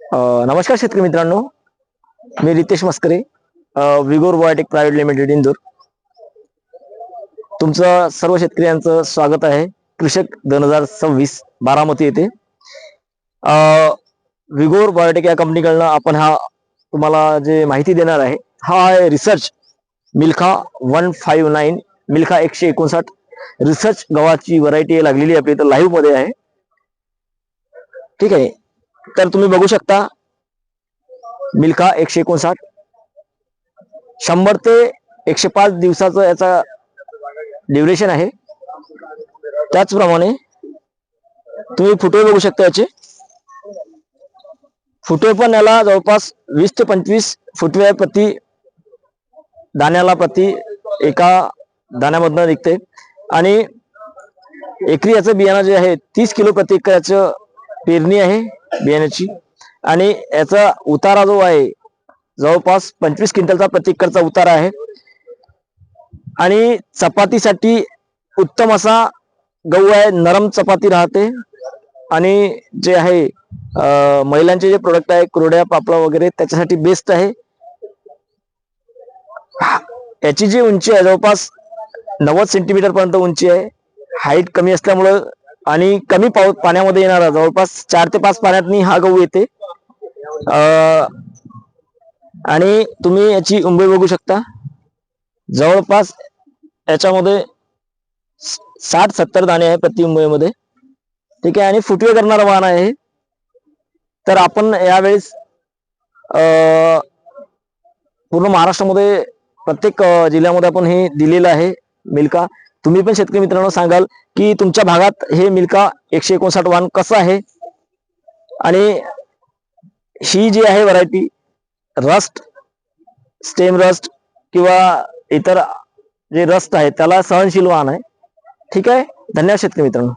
नमस्कार शेतकरी मित्रांनो. मी Ritesh Maskare vigor biotech private limited Indore. तुमचं सर्व शेतकऱ्यांचं स्वागत आहे. कृषक दोन हजार सव्वीस बारामती येथे. विगोर बायोटेक या कंपनीकडनं आपण हा तुम्हाला जे माहिती देणार आहे हा आहे research Milkha one five nine Milkha एकशे एकोणसाठ. रिसर्च गव्हाची व्हरायटी लागलेली आपली इथं लाईव्हमध्ये आहे. ठीक आहे. तर तुम्ही बघू शकता. मिल्खा एकशे एकोणसाठ. शंभर ते एकशे पाच दिवसाचं याचा ड्युरेशन आहे. त्याचप्रमाणे तुम्ही फुटवे बघू शकता याचे. फुटवे पण याला जवळपास वीस ते पंचवीस फुटवे प्रति दाण्याला प्रति एका दाण्यामधनं निघते. आणि एकरी याचं बियाणं जे आहे तीस किलो प्रति एकराचं पेरणी आहे बियाण्याची. आणि याचा उतारा जो आहे जवळपास पंचवीस क्विंटलचा प्रतिकरचा उतारा आहे. आणि चपातीसाठी उत्तम असा गहू आहे नरम चपाती राहते. आणि जे आहे महिलांचे जे प्रोडक्ट आहे कुरड्या पापडा वगैरे त्याच्यासाठी बेस्ट आहे. याची जी उंची आहे जवळपास नव्वद सेंटीमीटर पर्यंत उंची आहे. हाईट कमी असल्यामुळं आणि कमी पाऊ पाण्यामध्ये येणारा जवळपास चार ते पाच पाण्यात हा गहू येते. आणि तुम्ही याची उंबई बघू शकता. जवळपास याच्यामध्ये साठ सत्तर दाणे आहे प्रति उंबईमध्ये. ठीक आहे आणि फुटवे करणारा वाहन आहे तर आपण यावेळेस पूर्ण महाराष्ट्रामध्ये प्रत्येक जिल्ह्यामध्ये आपण हे दिलेलं आहे मिल्का. तुम्ही पण शेतकरी मित्रांनो सांगाल की तुमच्या भागात हे मिल्का एकशे एकोणसाठ वाहन कसं आहे? आणि ही जी आहे व्हरायटी रस्ट स्टेम रस्ट किंवा इतर जे रस्ट आहे त्याला सहनशील वाहन आहे. ठीक आहे? धन्यवाद शेतकरी मित्रांनो.